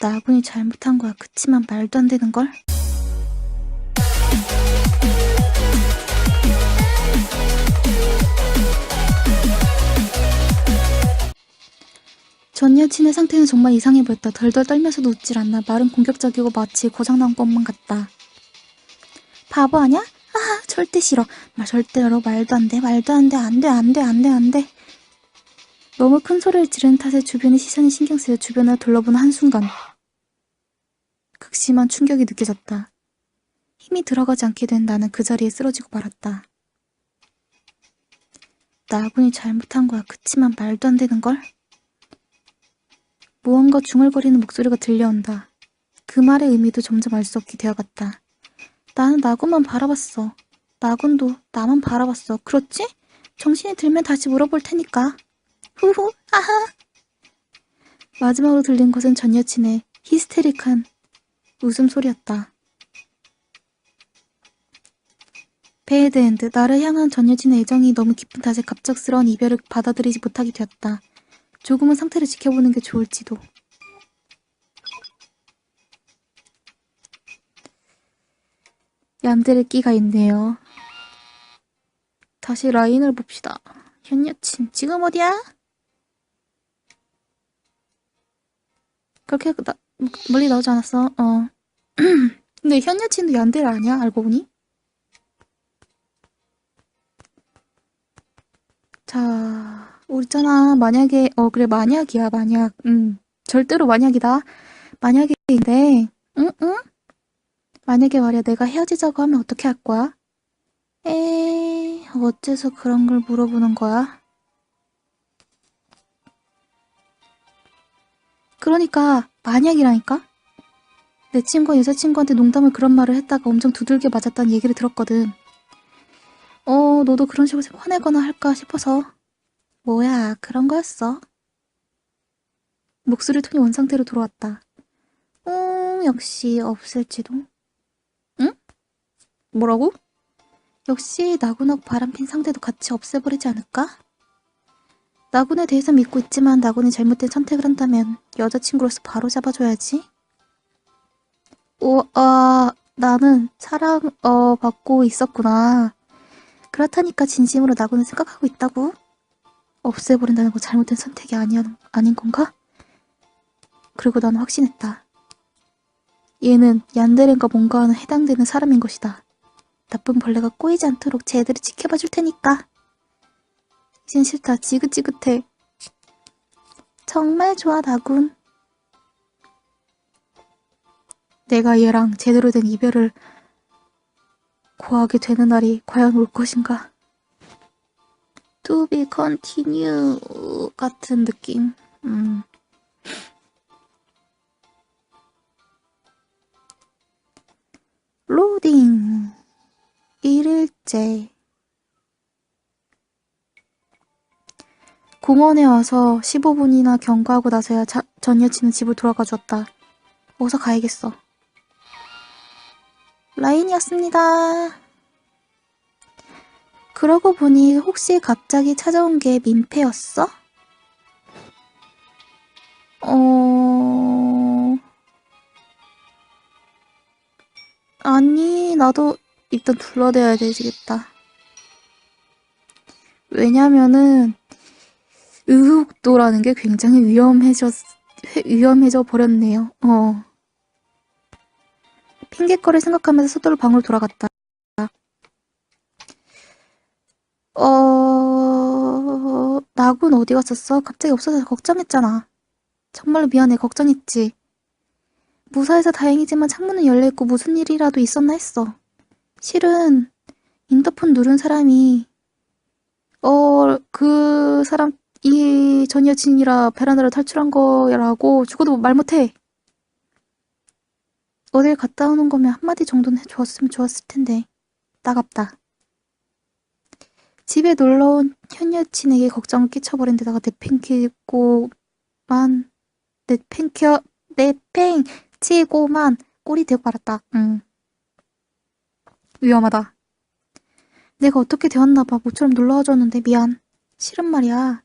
나군이 잘못한 거야. 그치만 말도 안 되는 걸. 전 여친의 상태는 정말 이상해 보였다. 덜덜 떨면서도 웃질 않나. 말은 공격적이고 마치 고장난 것만 같다. 바보 아냐? 아, 절대 싫어. 말 절대로 말도 안 돼. 말도 안 돼. 안 돼. 안 돼. 안 돼. 안 돼. 너무 큰 소리를 지르는 탓에 주변의 시선이 신경 쓰여 주변을 둘러보는 한순간 극심한 충격이 느껴졌다. 힘이 들어가지 않게 된 나는 그 자리에 쓰러지고 말았다. 나군이 잘못한 거야. 그치만 말도 안 되는 걸. 무언가 중얼거리는 목소리가 들려온다. 그 말의 의미도 점점 알 수 없게 되어갔다. 나는 나군만 바라봤어. 나군도 나만 바라봤어. 그렇지? 정신이 들면 다시 물어볼 테니까. 후후, 아하. 마지막으로 들린 것은 전 여친의 히스테릭한 웃음소리였다. 배드엔드, 나를 향한 전 여친의 애정이 너무 깊은 탓에 갑작스러운 이별을 받아들이지 못하게 되었다. 조금은 상태를 지켜보는 게 좋을지도. 얀데레 끼가 있네요. 다시 라인을 봅시다. 현 여친, 지금 어디야? 그렇게 나, 멀리 나오지 않았어. 어. 근데 현 여친도 얀데레 아니야? 알고 보니? 자, 우리 있잖아. 만약에, 어, 그래, 만약이야, 만약. 음, 절대로 만약이다. 만약인데, 응, 응? 만약에 말이야, 내가 헤어지자고 하면 어떻게 할 거야? 에이, 어째서 그런 걸 물어보는 거야? 그러니까, 만약이라니까? 내 친구가 여자친구한테 농담을 그런 말을 했다가 엄청 두들겨 맞았다는 얘기를 들었거든. 어, 너도 그런 식으로 화내거나 할까 싶어서. 뭐야, 그런 거였어. 목소리 톤이 원상태로 돌아왔다. 음, 역시 없을지도. 응? 뭐라고? 역시 나군하고 바람핀 상대도 같이 없애버리지 않을까? 나군에 대해서 믿고 있지만 나군이 잘못된 선택을 한다면 여자친구로서 바로 잡아줘야지. 오, 아, 나는 사랑, 어, 받고 있었구나. 그렇다니까 진심으로 나군을 생각하고 있다고? 없애버린다는 거 잘못된 선택이 아니야, 아닌 건가? 그리고 난 확신했다. 얘는 얀데렌과 뭔가와는 해당되는 사람인 것이다. 나쁜 벌레가 꼬이지 않도록 쟤들을 지켜봐 줄 테니까. 이젠 싫다. 지긋지긋해. 정말 좋아, 나군. 내가 얘랑 제대로 된 이별을 고하게 되는 날이 과연 올 것인가? To be continue 같은 느낌. 음. 로딩. 1일째. 공원에 와서 15분이나 경과하고 나서야 자, 전 여친은 집을 돌아가 줬다. 어서 가야겠어. 라인이었습니다. 그러고 보니 혹시 갑자기 찾아온 게 민폐였어? 어... 아니, 나도 일단 둘러대야 되겠다. 왜냐면은 의혹도라는 게 굉장히 위험해져 위험해져 버렸네요. 어. 핑계거리 생각하면서 서둘러 방으로 돌아갔다. 어, 나군 어디 갔었어? 갑자기 없어져서 걱정했잖아. 정말로 미안해, 걱정했지. 무사해서 다행이지만 창문은 열려있고 무슨 일이라도 있었나 했어. 실은 인터폰 누른 사람이 어, 그 사람 이 전 여친이라 베란다를 탈출한 거라고 죽어도 말 못해. 어딜 갔다 오는 거면 한마디 정도는 해주었으면 좋았을 텐데. 따갑다. 집에 놀러온 현 여친에게 걱정을 끼쳐버린 데다가 내팽키고만 내팽켜 내팽치고만 꼴이 되고 말았다. 응. 위험하다. 내가 어떻게 되었나 봐. 모처럼 놀러와줬는데 미안. 싫은 말이야.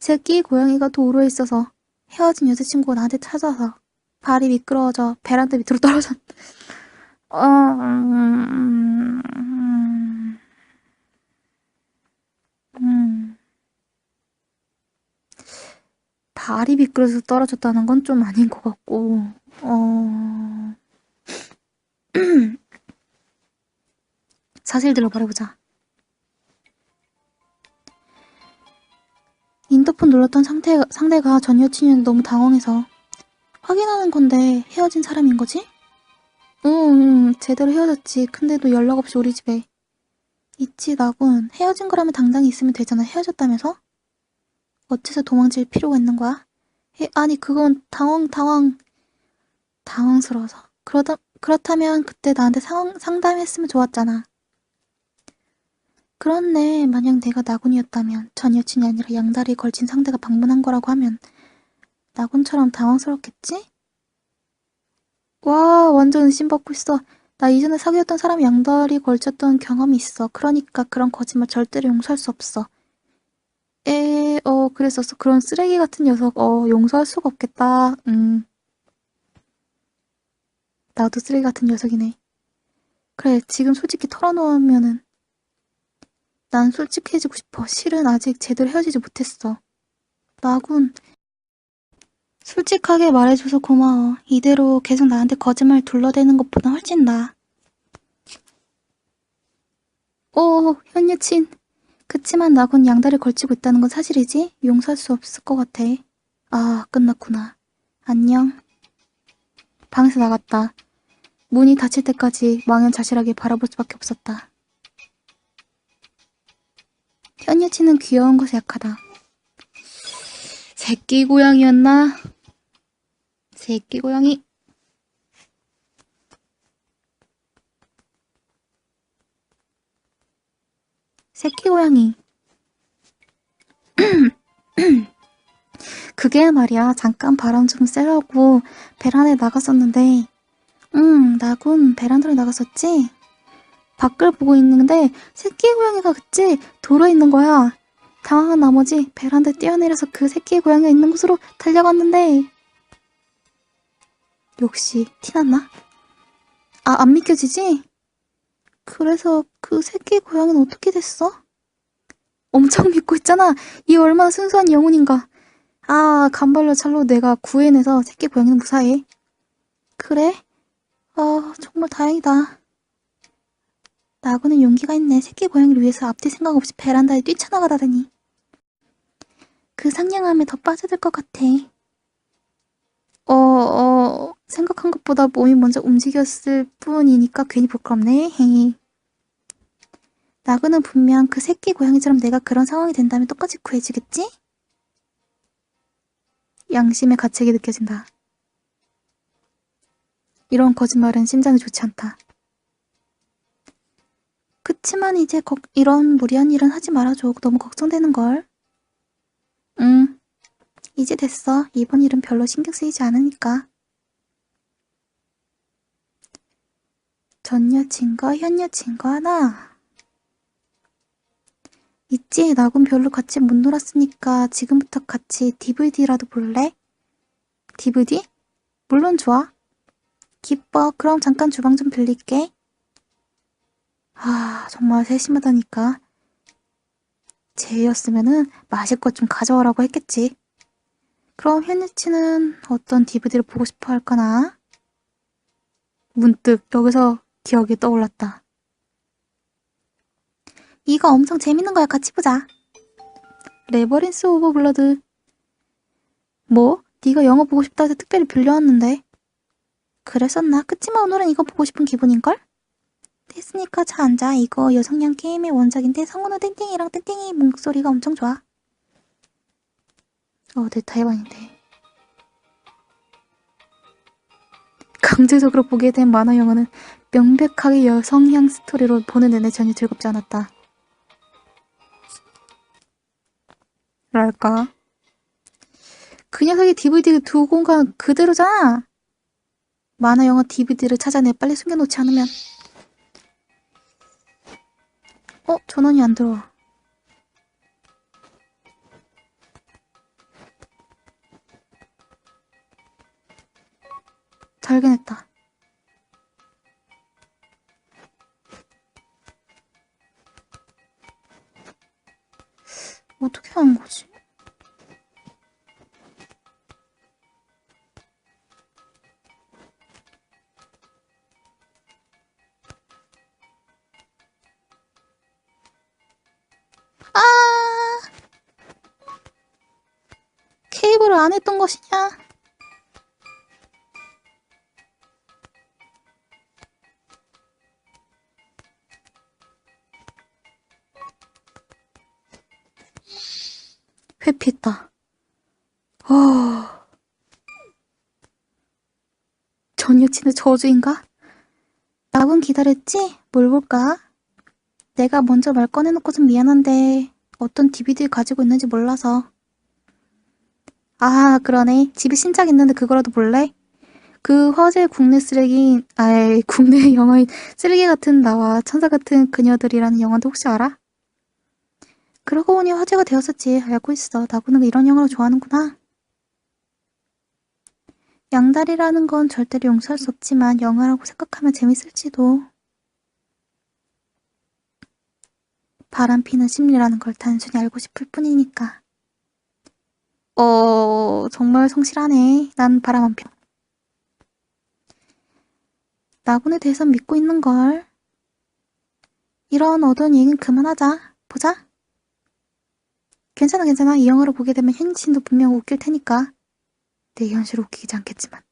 새끼 고양이가 도로에 있어서 헤어진 여자친구가 나한테 찾아서 발이 미끄러워져 베란다 밑으로 떨어졌. 어, 음, 음, 음. 발이 미끄러져서 떨어졌다는 건 좀 아닌 것 같고, 어, 사실대로 말해보자. 인터폰 눌렀던 상태, 상대가 전 여친이었는데 너무 당황해서 확인하는 건데 헤어진 사람인 거지? 응, 응, 제대로 헤어졌지. 근데도 연락 없이 우리 집에. 있지, 나군. 헤어진 거라면 당장에 있으면 되잖아. 헤어졌다면서? 어째서 도망칠 필요가 있는 거야? 에, 아니, 그건 당황, 당황, 당황스러워서. 그러다, 그렇다면 그때 나한테 상황, 상담했으면 좋았잖아. 그렇네. 만약 내가 나군이었다면, 전 여친이 아니라 양다리에 걸친 상대가 방문한 거라고 하면, 나군처럼 당황스럽겠지? 와, 완전 의심받고 있어. 나 이전에 사귀었던 사람이 양다리 걸쳤던 경험이 있어. 그러니까 그런 거짓말 절대로 용서할 수 없어. 에, 어, 그랬었어. 그런 쓰레기 같은 녀석, 어, 용서할 수가 없겠다. 음. 나도 쓰레기 같은 녀석이네. 그래, 지금 솔직히 털어놓으면은, 난 솔직해지고 싶어. 실은 아직 제대로 헤어지지 못했어. 나군. 솔직하게 말해줘서 고마워. 이대로 계속 나한테 거짓말 둘러대는 것보다 훨씬 나아. 오, 현 여친. 그치만 나군 양다리 걸치고 있다는 건 사실이지? 용서할 수 없을 것 같아. 아, 끝났구나. 안녕. 방에서 나갔다. 문이 닫힐 때까지 망연자실하게 바라볼 수밖에 없었다. 현 여친은 귀여운 것에 약하다. 새끼 고양이였나? 새끼 고양이. 새끼 고양이. 그게 말이야. 잠깐 바람 좀 쐬려고 베란다에 나갔었는데, 응, 나군 베란다로 나갔었지? 밖을 보고 있는데 새끼 고양이가 그치? 돌아 있는 거야. 당황한 나머지 베란다에 뛰어내려서 그 새끼 고양이가 있는 곳으로 달려갔는데, 역시 티났나? 아, 안 믿겨지지? 그래서 그 새끼 고양이는 어떻게 됐어? 엄청 믿고 있잖아. 이 얼마나 순수한 영혼인가. 아, 간발로 찰로 내가 구해내서 새끼 고양이는 무사해. 그래? 아, 정말 다행이다. 나고는 용기가 있네. 새끼 고양이를 위해서 앞뒤 생각 없이 베란다에 뛰쳐나가다더니. 그 상냥함에 더 빠져들 것 같아. 어, 어, 생각한 것보다 몸이 먼저 움직였을 뿐이니까 괜히 부끄럽네. 헤이. 나그는 분명 그 새끼 고양이처럼 내가 그런 상황이 된다면 똑같이 구해주겠지? 양심의 가책이 느껴진다. 이런 거짓말은 심장이 좋지 않다. 그치만 이제 걱- 이런 무리한 일은 하지 말아줘. 너무 걱정되는걸. 응. 이제 됐어. 이번 일은 별로 신경 쓰이지 않으니까. 전 여친과 현 여친과 나. 있지, 나군 별로 같이 못 놀았으니까 지금부터 같이 DVD라도 볼래? DVD? 물론 좋아. 기뻐. 그럼 잠깐 주방 좀 빌릴게. 아, 정말 세심하다니까. 쟤였으면은 마실 것 좀 가져오라고 했겠지. 그럼 현유치는 어떤 DVD를 보고 싶어 할까나? 문득 여기서 기억이 떠올랐다. 이거 엄청 재밌는 거야. 같이 보자. 레버린스 오브 블러드. 뭐? 네가 영어 보고 싶다 해서 특별히 빌려왔는데. 그랬었나? 그치만 오늘은 이거 보고 싶은 기분인걸? 됐으니까 자 앉아. 이거 여성향 게임의 원작인데 성은호 땡땡이랑 땡땡이 목소리가 엄청 좋아. 어, 내 타이완인데. 강제적으로 보게 된 만화 영화는 명백하게 여성향 스토리로 보는 내내 전혀 즐겁지 않았다. 랄까? 그 녀석이 DVD 두 공간 그대로잖아. 만화 영화 DVD를 찾아내 빨리 숨겨놓지 않으면. 어? 전원이 안 들어와. 발견했다. 안 했던 것이냐? 회피했다. 어... 전 여친의 저주인가? 나군 기다렸지? 뭘 볼까? 내가 먼저 말 꺼내놓고선 미안한데 어떤 DVD 가지고 있는지 몰라서. 아, 그러네. 집에 신작 있는데 그거라도 볼래? 그 화제 국내 쓰레기, 아이, 국내 영화인 쓰레기 같은 나와 천사 같은 그녀들이라는 영화도 혹시 알아? 그러고 보니 화제가 되었었지. 알고 있어. 나구는 이런 영화를 좋아하는구나. 양다리라는 건 절대로 용서할 수 없지만 영화라고 생각하면 재밌을지도. 바람 피는 심리라는 걸 단순히 알고 싶을 뿐이니까. 어, 정말 성실하네. 난 바람 안 펴. 나군에 대해선 믿고 있는걸. 이런 어두운 얘기는 그만하자. 보자. 괜찮아, 괜찮아. 이 영화를 보게 되면 현진도 분명 웃길 테니까. 내 현실 웃기지 않겠지만.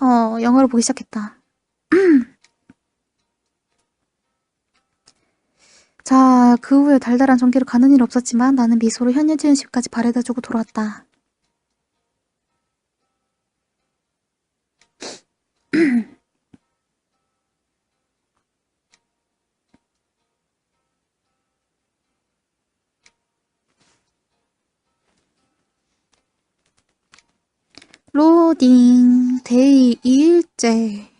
어, 영화를 보기 시작했다. 그 후에 달달한 전기를 가는 일 없었지만 나는 미소로 현여지은 집까지 바래다 주고 돌아왔다. 로딩 데이 2일째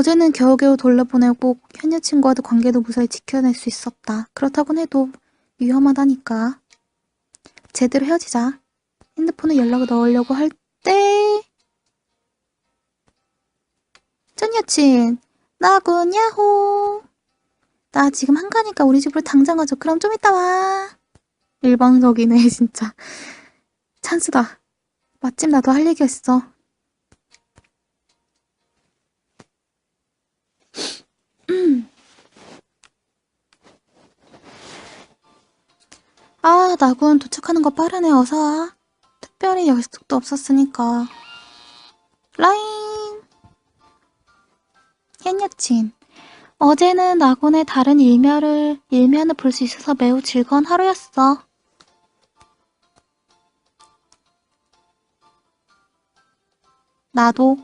어제는 겨우겨우 돌려보내고 현 여친과도 관계도 무사히 지켜낼 수 있었다. 그렇다곤 해도 위험하다니까. 제대로 헤어지자. 핸드폰에 연락을 넣으려고 할 때... 전 여친, 나군 야호. 나 지금 한가니까 우리 집으로 당장 가죠. 그럼 좀 이따 와. 일방적이네, 진짜. 찬스다. 마침 나도 할 얘기가 있어. 아, 나군 도착하는 거 빠르네. 어서 와. 특별히 약속도 없었으니까. 라인! 현 여친. 어제는 나군의 다른 일면을, 일면을 볼 수 있어서 매우 즐거운 하루였어. 나도.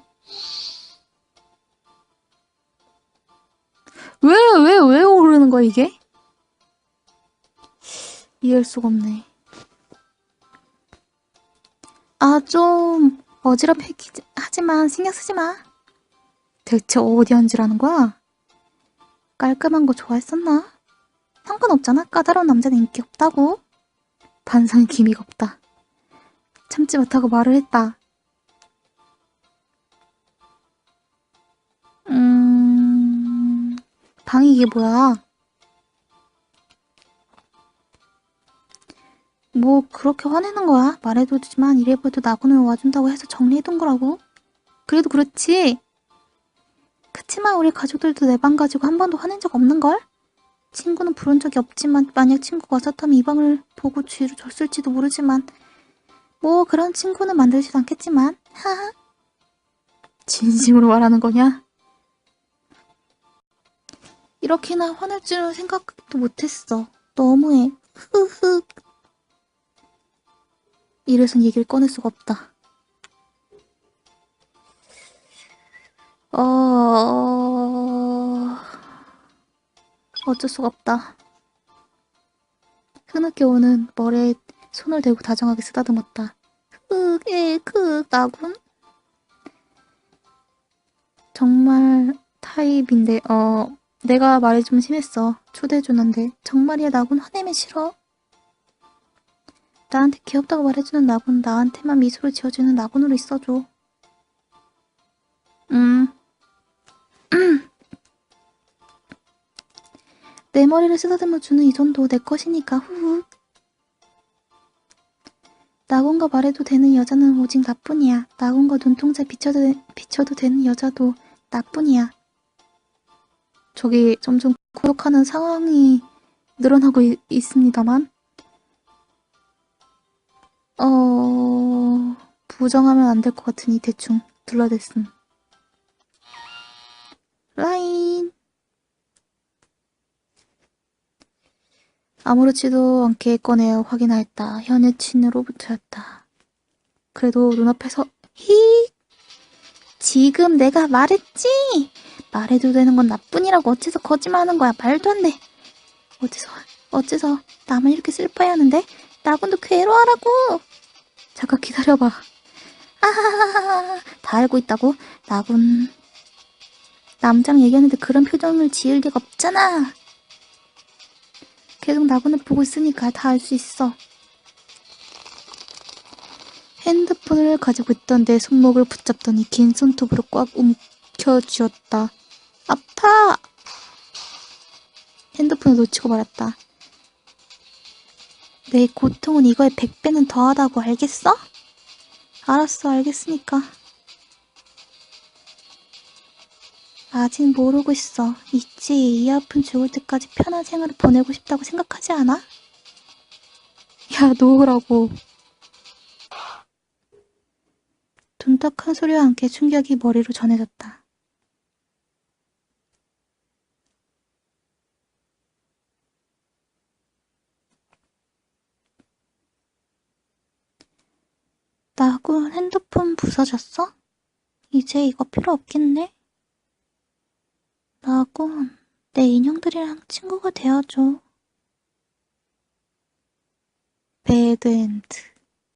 왜, 왜, 왜 오르는 거야, 이게? 이해할 수가 없네. 아, 좀 어지럽긴 하지만 신경 쓰지 마. 대체 어디 앉으라는 거야? 깔끔한 거 좋아했었나? 상관없잖아. 까다로운 남자는 인기 없다고. 반상의 기미가 없다. 참지 못하고 말을 했다. 음... 방이 이게 뭐야? 뭐 그렇게 화내는 거야? 말해도 되지만 이래봬도 나군을 와준다고 해서 정리해둔 거라고. 그래도 그렇지. 그치만 우리 가족들도 내 방 가지고 한 번도 화낸 적 없는걸? 친구는 부른 적이 없지만 만약 친구가 왔었다면 이 방을 보고 쥐를 줬을지도 모르지만 뭐 그런 친구는 만들지도 않겠지만 하하 진심으로 말하는 거냐? 이렇게나 화낼 줄은 생각도 못했어. 너무해. 흐흐. 이래선 얘기를 꺼낼 수가 없다. 어... 어쩔 수가 없다. 흐느껴 오는 머리에 손을 대고 다정하게 쓰다듬었다. 흑, 에, 크, 나군? 정말 타입인데, 어, 내가 말이 좀 심했어. 초대해주는데. 정말이야, 나군 화내면 싫어? 나한테 귀엽다고 말해주는 나군 나한테만 미소를 지어주는 나군으로 있어줘. 음. 내 머리를 쓰다듬어 주는 이 정도 내 것이니까 후후. 나군과 말해도 되는 여자는 오직 나뿐이야. 나군과 눈동자 비춰도, 비춰도 되는 여자도 나뿐이야. 저기 점점 고독하는 상황이 늘어나고 있, 있습니다만. 어... 부정하면 안 될 것 같으니 대충 둘러댔음. 라인. 아무렇지도 않게 꺼내 확인하였다. 현 여친으로부터였다. 그래도 눈앞에서 히 지금 내가 말했지. 말해도 되는 건 나뿐이라고 어째서 거짓말하는 거야. 말도 안 돼. 어째서 어째서 나만 이렇게 슬퍼야 하는데 나군도 괴로워하라고. 잠깐 기다려봐. 아하하하 다 알고 있다고? 나군 남자랑 얘기하는데 그런 표정을 지을 리가 없잖아. 계속 나군을 보고 있으니까 다 알 수 있어. 핸드폰을 가지고 있던 내 손목을 붙잡더니 긴 손톱으로 꽉 움켜쥐었다. 아파! 핸드폰을 놓치고 말았다. 내 고통은 이거에 백배는 더하다고 알겠어? 알았어, 알겠으니까. 아직 모르고 있어. 있지, 이 아픈 죽을 때까지 편한 생활을 보내고 싶다고 생각하지 않아? 야, 놓으라고. 둔탁한 소리와 함께 충격이 머리로 전해졌다. 나군 핸드폰 부서졌어? 이제 이거 필요 없겠네? 나군 내 인형들이랑 친구가 되어줘. 배드 엔드